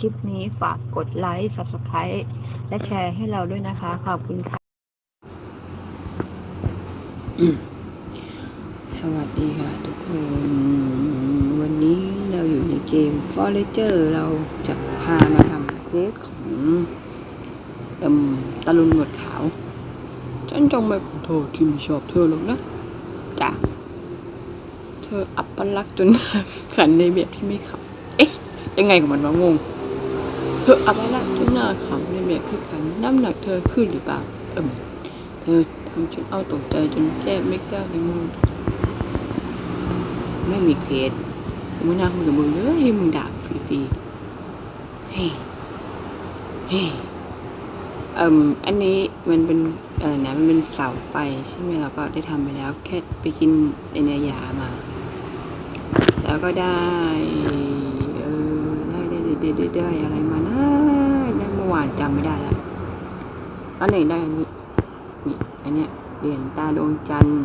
คลิปนี้ฝากกดไลค์ subscribe และแชร์ให้เราด้วยนะคะ ขอบคุณค่ะ สวัสดีค่ะทุกคน วันนี้เราอยู่ในเกม f o r e s t e r เราจะพามาทำเคสของเอ่มตะลุนหนวดขาว ฉันจงไม่ขอโทษที่ไม่ชอบเธอหรอกนะจ้ะเธออัปลักษณ์จนขันในแบบที่ไม่ขับ เอ๊ะ ยังไงของมันวะงง เธออับปลักษณ์จนหน้าขำในแบบที่ขันน้ำหนักเธอขึ้นหรือเปล่าเอิ่มเธอทำฉันเอาตกใจจนแทบไม่กล้าเลยมึงไม่มีเคสกูไม่น่าคุยกับมึงเลยให้มึงด่าฟรีๆเฮ้ยเฮ้เอ่มอันนี้มันเป็นเอ่อนะมันเป็นเสาไฟใช่ไหมเราก็ได้ทำไปแล้ว แค่ไปกินในเนื้อยามา แล้วก็ได้ เออได้ได้ได้ได้ได้อะไรมา วานจำไม่ได้แล้วอันไหนได้อันนี้นี่อันเนี้ยเหรียญตาดวงจันทร์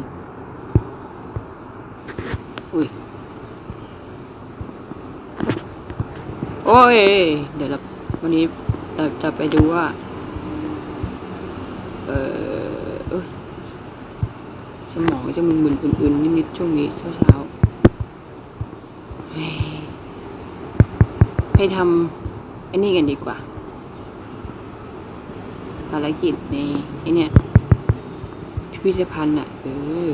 อุ้ยโอ้ย เดี๋ยวเราวันนี้เราจะไปดูว่า เออสมองจะมึนๆอื่นๆนิดๆช่วงนี้เช้าๆไปทำไอ้นี่กันดีกว่าารกิจในไอ้เนี่ยพิพิธภัณฑ์อะ เออ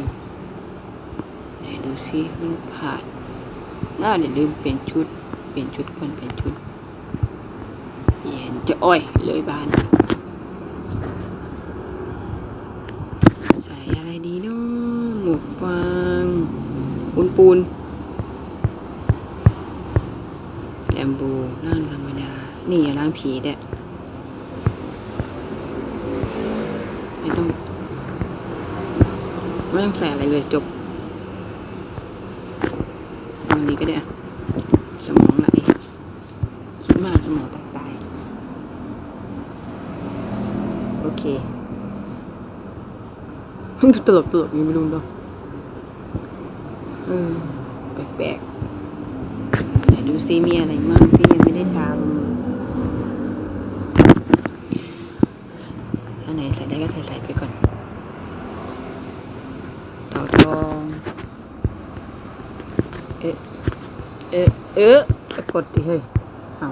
ไหนดูซิมันขาดน่าเดี๋ยวลืมเปลี่ยนชุด เปลี่ยนชุดก่อนเปลี่ยนชุดเปลี่ยนจะอ้อยเลยบานใส่อะไรดีเนาะหมวกฟางปูนปูนแลมโบร่างธรรมดา นี่อย่าร่างผีแดะไม่ต้อง ไม่ต้องใส่อะไรเลยจบวันนี้ก็ได้สมองไหลคิดมากสมองตายโอเคมันตลกตลกๆยังไม่รู้เนาะเออแปลกๆไหนดูซิมีอะไรมั่งที่ยังไม่ได้ทำอันไหนใส่ได้ก็ใส่ใส่ไปก่อน เต่าทอง เอ๊ะ เอะเอ๊ะกดดิเฮ้ยเอา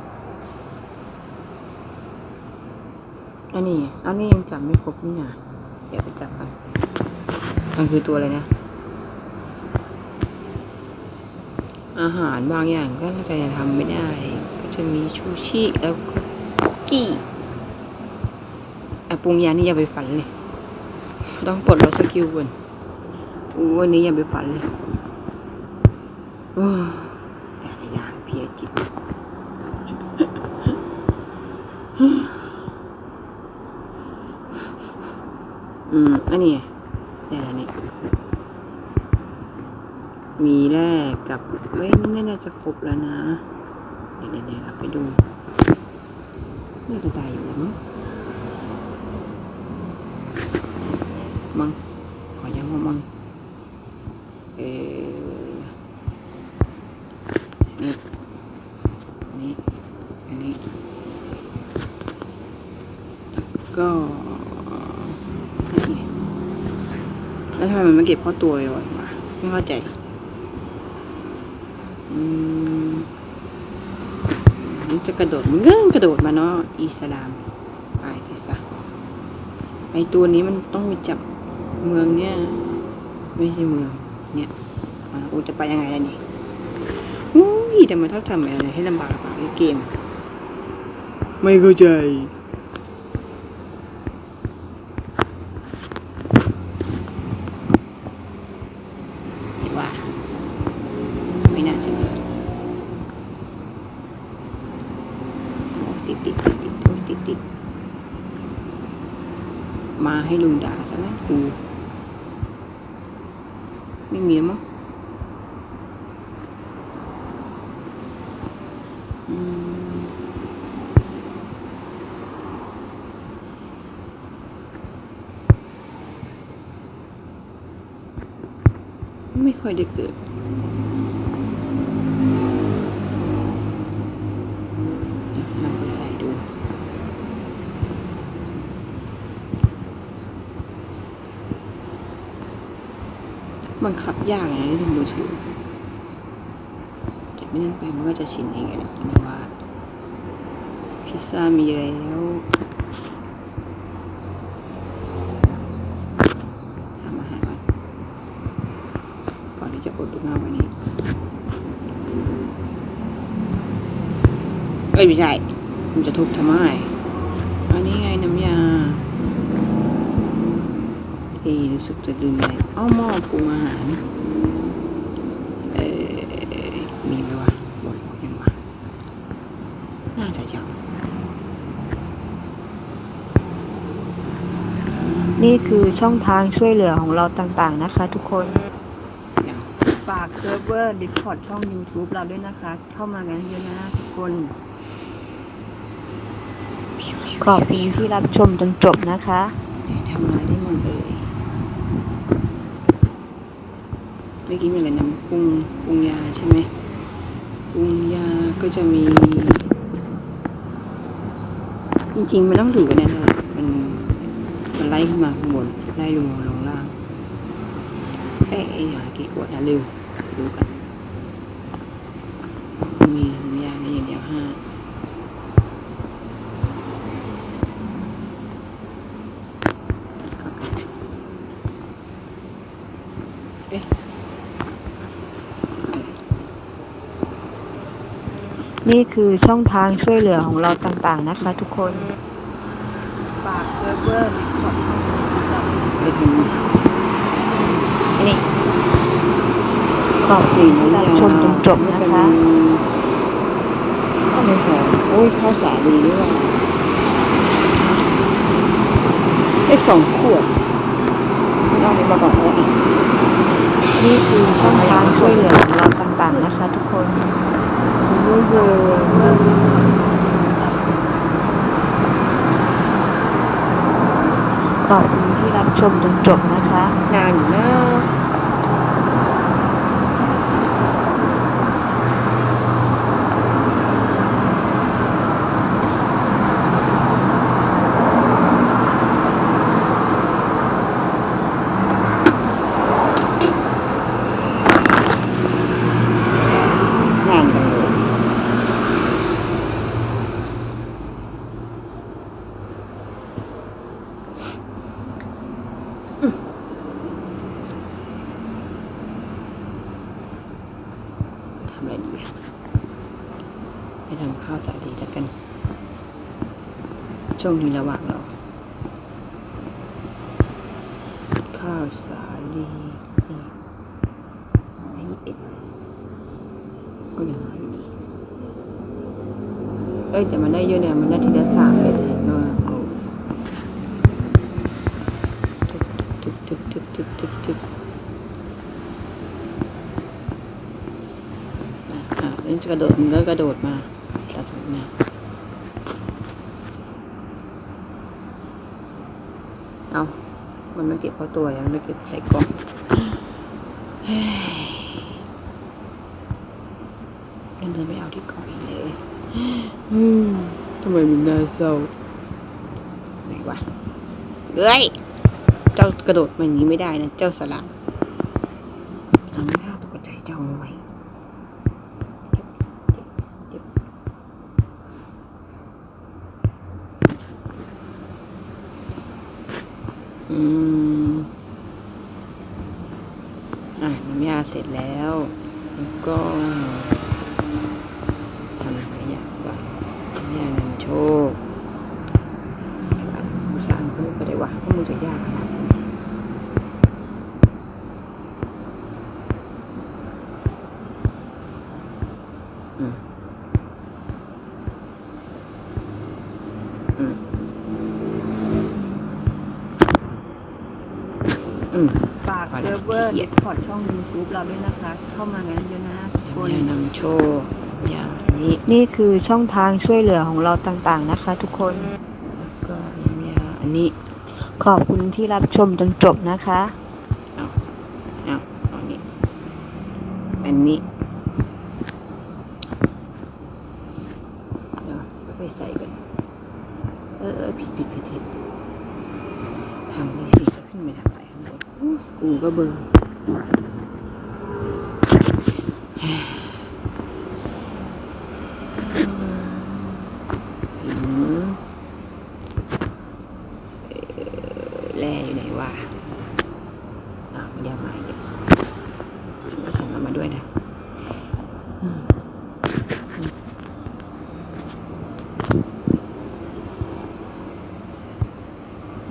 อันนี้อันนี้ยังจับไม่ครบนี่นะเดี๋ยวไปจับกันมันคือตัวอะไรนะ อาหารบางอย่างก็จะทำไม่ได้ ก็จะมีชูชิแล้วก็คุกกี้ไอะปรุงยานี่อย่าไปฝันเลย ต้องปลดล็อกสกิลก่อนวันนี้อย่าไปฝันเลย โอ้ยแต่ละอย่างเพลียจิต อันนี้แต่นี่มีแรกกับเว้นน่าจะครบแล้วนะ เดี๋ยวเดี๋ยวเราไปดูน่าจะได้อยู่แล้วมั้งมังขอยังว่ามังเออ นี่อันนี้ อันนี้ แล้วก็นี่แล้วทำไมมันไม่ เก็บเข้าตัวเลยวะไม่เข้าใจอืมมันจะกระโดดมันก็กระโดดมาเนาะอิสลามตายไปซะไอตัวนี้มันต้องไปจับเมืองเนี่ย ไม่ใช่เมือง เนี่ยอูจะไปยังไงล่ะนี่อุ้ยแต่มันชอบทำอะไรให้ลำบากลำบากในเกม ไม่เข้าใจ ว่า ไม่น่าจะเลยโอ้ติดติดติดติดโอ้ยติดติดมา ให้ลุงด่าซะงั้นกู ไม่มีแล้วมั้งไม่ค่อยได้เกิด เรา บังคับยากนะเล่นมือถือแต่ไม่นั่นไปมันก็จะชินเองแหละไม่ว่า พิซซ่ามีแล้วทำอาหารก่อนก่อนที่จะอดดูมากว่านี้เอ้ยไม่ใช่มันจะทุบทำไมอันนี้ไงน้ำยาเอ้ย รู้สึกจะลืมอะไรอ้าวหม้อปรุงอาหารเอ่อมีไหมวะบอกยังวะน่าจะยังนี่คือช่องทางช่วยเหลือของเราต่างๆนะคะทุกคนยังฝากเซิร์ฟเวอร์ Discord ช่อง YouTube เราด้วยนะคะ เข้ามากันเยอะนะทุกคน ขอบคุณที่รับชมจนจบนะคะ ทำอะไรได้หมดเลยเมื่อกี้มีอะไรนะปรุงปรุงยาใช่ไหมปรุงยาก็จะมี จริงๆมันต้องถือกันแน่นมันมันไล่ขึ้นมาข้างบนไล่ลงลงล่างเอ๊ะอ้หากี่ขวดนะเร็วดูกัน มีน้ำยาในอย่างเดียวห้าเอ๊ะ นี่คือช่องทางช่วยเหลือของเราต่างๆนะคะทุกคนฝากเซิร์ฟเวอร์ Discord ช่อง YouTube เราด้วยนะคะไปถึงไอ้นี่ขอบคุณที่รับชมจนจบนะคะก็ไม่พอโอ้ยข้าวสาลีด้วยว่ะได้สองขวดเอาไปมาก่อนแล้วอะนี่คือช่องทางช่วยเหลือของเราต่างๆนะคะทุกคนเยอะเยอะ ขอบคุณที่รับชมจนจบนะคะ นานอยู่นะนานจังเลยทำอะไรดีอะไปทำข้าวสาลีแล้วกัน ช่วงนี้ระหว่างเราข้าวสาลีนี่ให้เอ็ดก็ยังหาอยู่ดีเอ้ยแต่มันได้เยอะเนี่ยมันได้ทีละสามเอ็ดเลยเนอะเอาทึบทึบทึบทึบทึบทึบอะอะเล่นจะกระโดดมันก็กระโดดมาเอามันไม่ เก็บเข้าตัวยังไม่เก็บใส่กล่องเฮ้ยเงินไม่เอาที่กล่องอีกเลยทำไมมันน่าเศร้าไหนวะเอ้ย เจ้ากระโดดมาอย่างนี้ไม่ได้นะ เจ้าสลัดทำไม่น่าตกใจเจ้าไว้เจ็บเจ็บอืม อะน้ำยาเสร็จแล้ว แล้วก็ ทำหลายอย่างก่อนน้ำยานำโชคสร้างเพิ่มก็ได้วะก็มันจะยากขนาดนี้อืมอืมอืม ฝากเซิร์ฟเวอร์ Discord ช่อง YouTube เราด้วยนะคะ เข้ามากันเยอะนะทุกคนน้ำยานำโชคอย่างนี้นี่คือช่องทางช่วยเหลือของเราต่างๆนะคะ ทุกคนแล้วก็น้ำยาอันนี้ ขอบคุณที่รับชมจนจบนะคะ เอาเอาเอาอันนี้ อันนี้ เดี๋ยวเอาไปใส่กัน เออเออผิดผิดผิดผิดทางนี้สิจะขึ้นไปทางไหนข้างบนอู้ ก็เบลอร์อืมเอ่อแร่อยู่ไหนวะอ้าวไม่ได้เอามาอีกแล้วฉันก็ส่งมันมาด้วยนะ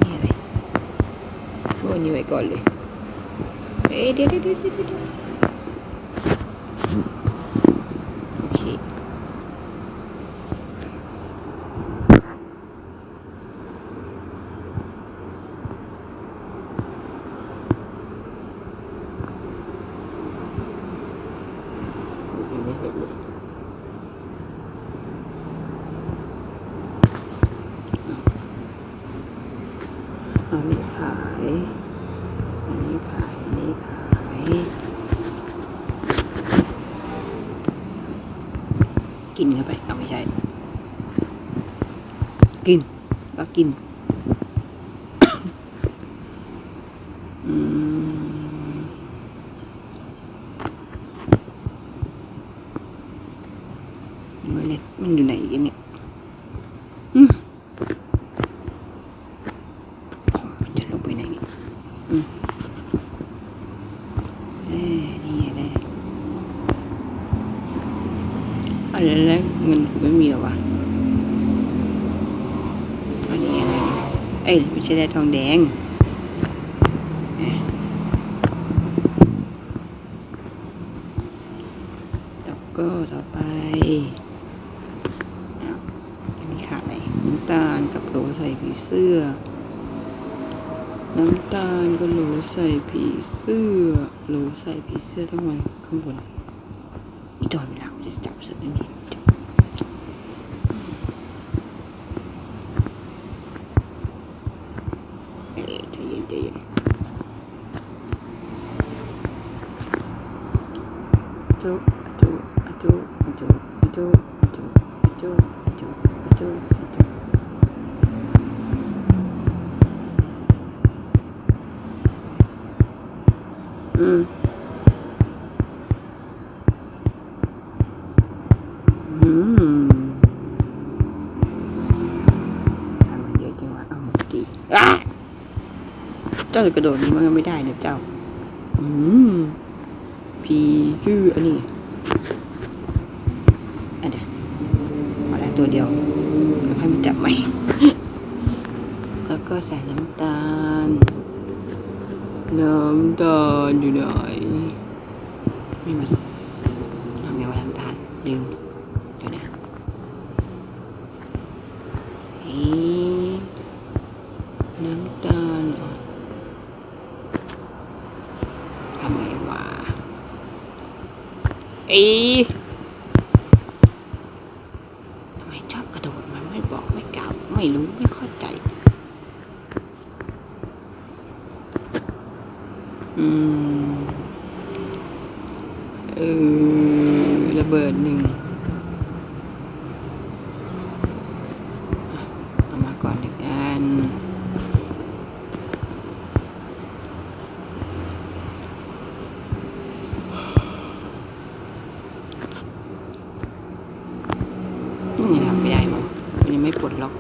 นี่อะไรโอ้ยนี่ไว้ก่อนเลย えー、でででででで。 ใช่ กิน ก็กิน อืม มันเนี่ยมันอยู่ไหนกันเนี่ยอืมของมันจะลงไปไหนเนี่ยอืมเอ้ยนี่ไงแน่อะไรแล้วเงินกูไม่มีหรอวะอันนี้อะไรเอ้ยไม่ใช่แร่ทองแดง แล้วก็ต่อไป อันนี้ขาดอะไรน้ำตาลกับโหลใส่ผีเสื้อ น้ำตาลกับโหลใส่ผีเสื้อ โหลใส่ผีเสื้อต้องไว้ข้างบนอีตอนเวลาจะจับเสร็จไเจ้าจะกระโดดนี่มันก็ไม่ได้นะเจ้า อืมผีชื่ออันนี้อันเดียวอแล้วตัวเดียวแล้วให้มันจับไหม แล้วก็ใส่น้ำตาล น้ำตาลอยู่ไหนไม่มีทำไงว่าน้ำตาลลืมเดี๋ยวนะเอ๊ะน้ำตาลเหรอทำไงวะเอ๊ะทำไมชอบกระโดดมันไม่บอกไม่กล่ นูไม่เข้าใจ อืม เออระเบิดหนึ่งอะเอามาก่อนหนึ่งอันนี่ทำไม่ได้มั้งมันยังไม่ปลดล็อก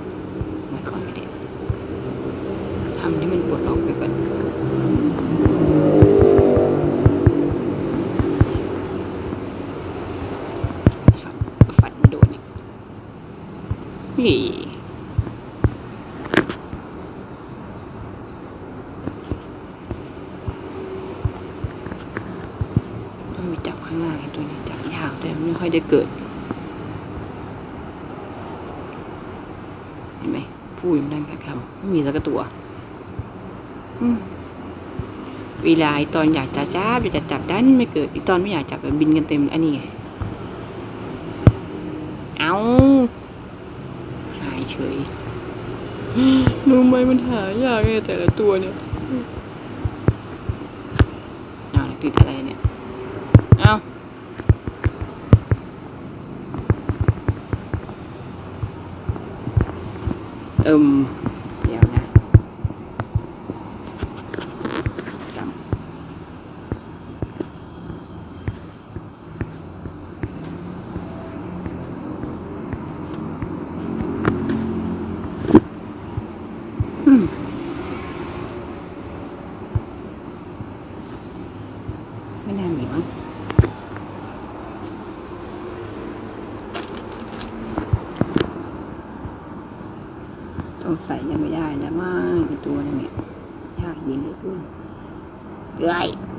ไว้ก่อนไม่ได้ทำที่มันปลดล็อกไปก่อน ฝันฝันโดนอีกนี่ต้องมีจับข้างล่างไอ้ตัวนี้จับยากแต่ไม่ ค่อยได้เกิด เห็นไหมพูดอยู่นั่นกับคำไม่มีสักตัวเวลาไอตอนอยากจะจับอยากจะจับดันไม่เกิดไอีตอนไม่อยากจับแบบบินกันเต็มอันนี้ไงเอาหายเฉยรู้ไหมมันหายากไงแต่ละตัวเนี่ย um,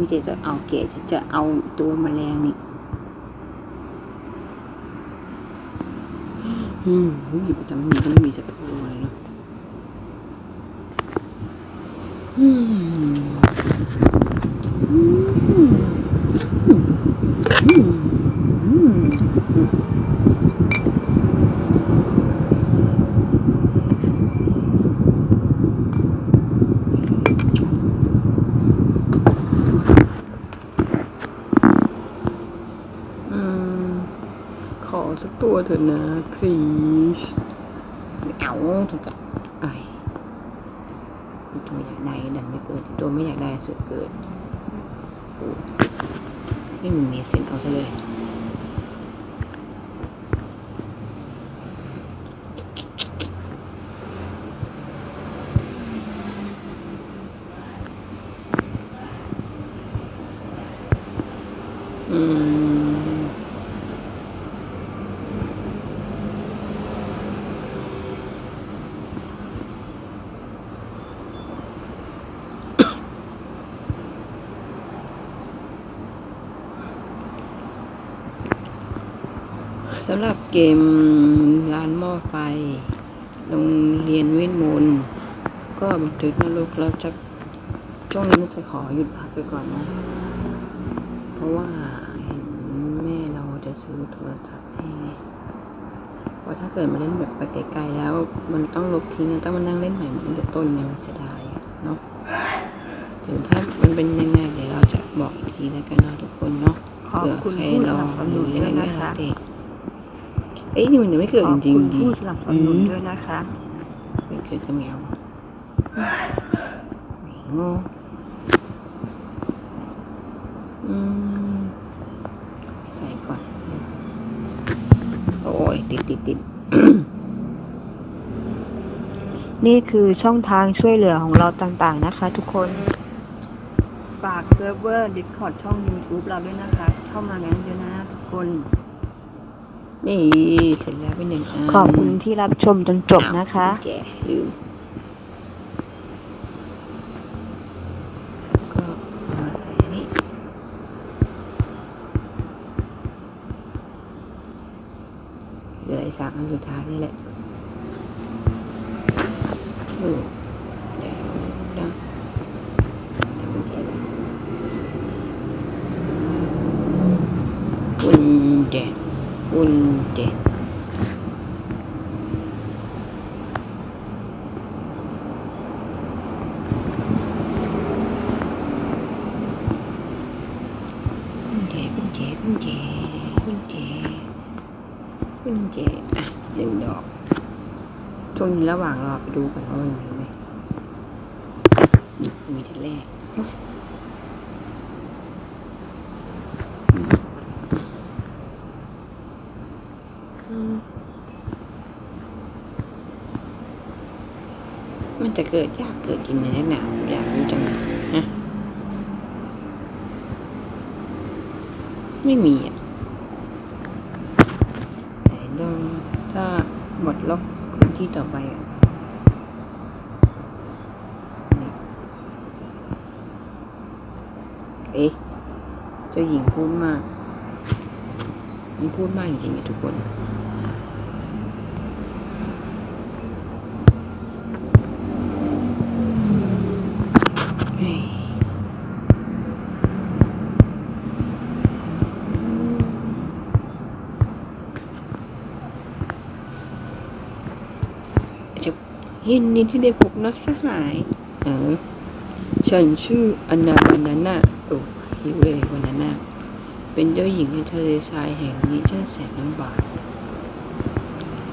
จะจะเอาเกตจะจะเอาตัวแมลงนี่อืมอยู่ประจำมีก็ไม่มีสักตัวเลยเนาะอืมอืมอืมอืมอืมขอสักตัวเถอะนะ please ไม่เอาถูกจับไอ้ตัวอยากได้ดันไม่เกิด ตัวไม่อยากได้สือกเกิดไม่มีเมสเซนเอาซะเลยอืมำหรับเกมร้านหม้อไฟ โรงเรียนเวทมนต์ก็บันทึกนะลูกเราจะช่วงนี้จะขอหยุดพักไปก่อนนะ เพราะว่าเห็นแม่เราจะซื้อโทรศัพท์ให้ไงเพราะถ้าเกิดมาเล่นแบบไปไกลๆแล้ว มันต้องลบทิ้งอะต้องมานั่งเล่นใหม่เหมือนตั้งแต่ต้นเนี่ยมันเสียดายอะเนาะถึงถ้ามันเป็นยังไงเดี๋ยวเราจะบอกอีกทีแล้วกันเนาะทุกคนเนาะขอบคุณเผื่ผู้ใรสนับสนุนด้วยนะคะเด็กเอ้ยนี่มันยังไม่เกิดขจอบริงคุณๆดิผู้สนับสนุนด้วยนะคะไม่เกิดกับแมวโง่อืมใส่ก่อน โอ้ยติดติดติดนี่คือช่องทางช่วยเหลือของเราต่างๆนะคะทุกคน ฝากเซิร์ฟเวอร์ Discord ช่อง YouTube เราด้วยนะคะ เข้ามากันเยอะนะทุกคน นี่เสร็จแล้วเป็นหนึ่งอันขอบคุณที่รับชมจนจบนะคะแกลืมก็เอามาใส่อันนี้เหลือไอ้สามอันสุดท้ายนี่แหละเออเดี๋ยวนะเดี๋ยวมันจะกุญแจกุญแจ กุญแจกุญแจกุญแจกุญแจกุญแจอะหนึ่งดอก ช่วงนี้ระหว่างรอไปดูกันว่ามันมีไหมมีแต่แรกมันจะเกิดยากเกิดกินในหนาวอยากรู้จังฮะ ไม่มีอะไหนลองถ้าหมดล็อกพื้น ที่ต่อไปเอ๊ะเจ้าหญิงพูดมากมันพูดมากจริงๆทุกคน เฮ้ย จะ ยินดีที่ได้พบนักสหาย เออ ฉันชื่ออนาบานาน่าโอ้หิวเลยบานาน่าเป็นเจ้าหญิงในทะเลทรายแห่งนี้ช่างแสนลำบาก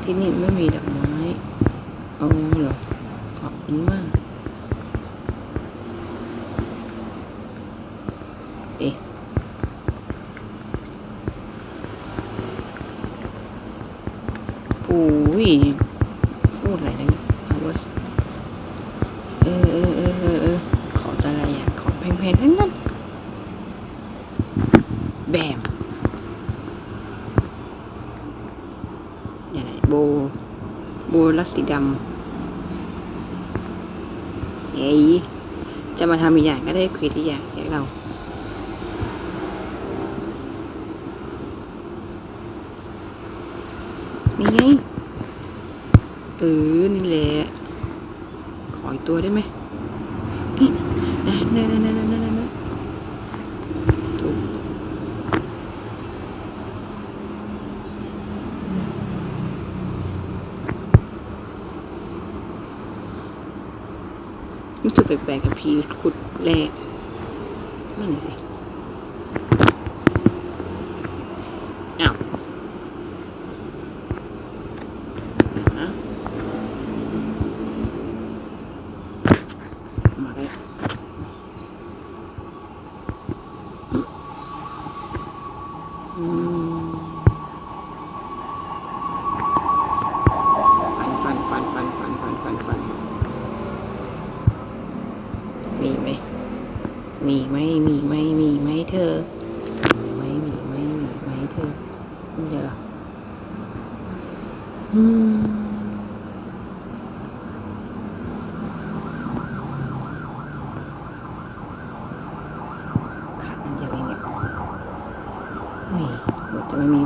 ที่นี่ไม่มีดอกไม้ เอาเหรอขอบคุณมาก เอ๊ะ โอ้ย พูดอะไรนะเนี่ยเอาว่าเออเออเออเออเออขอแต่ละอย่างของแพงๆทั้งนั้น แบมอะไรโบ โบลักสีดำเฮ้จะมาทำอีกอย่างก็ได้ควสอีกอย่างแกเรานี่ไง เออ นี่แหละ ขออีกตัวได้ไหมนี่นั่นนั่นนั่นนั่นนั่นนั่นถูกรู้สึก แปลกๆกับพีขุดแร่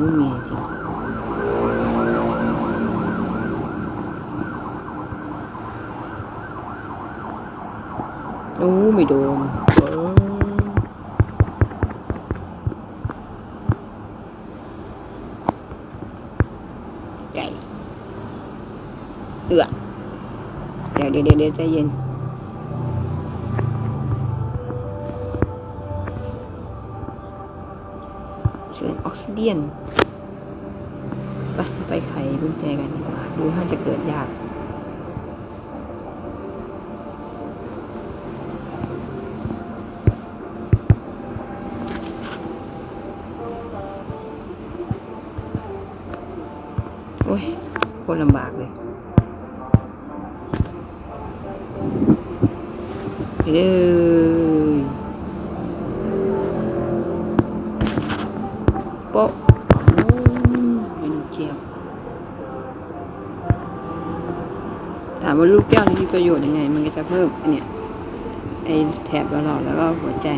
ú, mày đồn. humilde. Úmido. Đây. Được. Để để để để cho nhìn. ชิญออกซิเดียน ไปไปไขกุญแจกันดีกว่าดูถ้าจะเกิดยากโอ้ยคนลำบากเลยไปเลย ว่าลูกแก้วนี้มีประโยชน์ยังไง มันก็จะเพิ่มเนี่ยไอแถบหลอดแล้วก็หัวใจ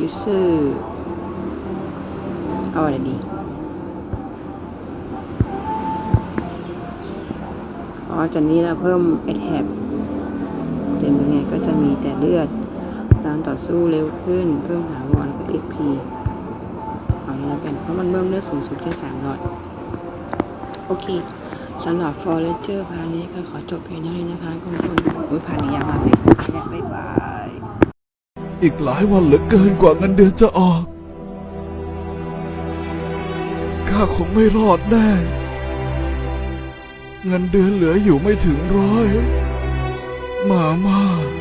ยูเซื้อเอาอะไรดีอ๋อจากนี้เราเพิ่มไอแถบเต็มยังไงก็จะมีแต่เลือดการต่อสู้เร็วขึ้น เพิ่มหาวอนกับเอพี 300N เพราะมันเริ่มเลือกสูงสุดแค่สามร้อยโอเคสำหรับ Forager พอร์ทนี้ก็ขอจบเพียงเท่านี้นะคะคุณคุณอุ้ยพานนี้ยาวมากเลยบ๊ายบาย อีกหลายวันเหลือเกินกว่าเงินเดือนจะออก ข้าคงไม่รอดแน่ เงินเดือนเหลืออยู่ไม่ถึงร้อย มามา่า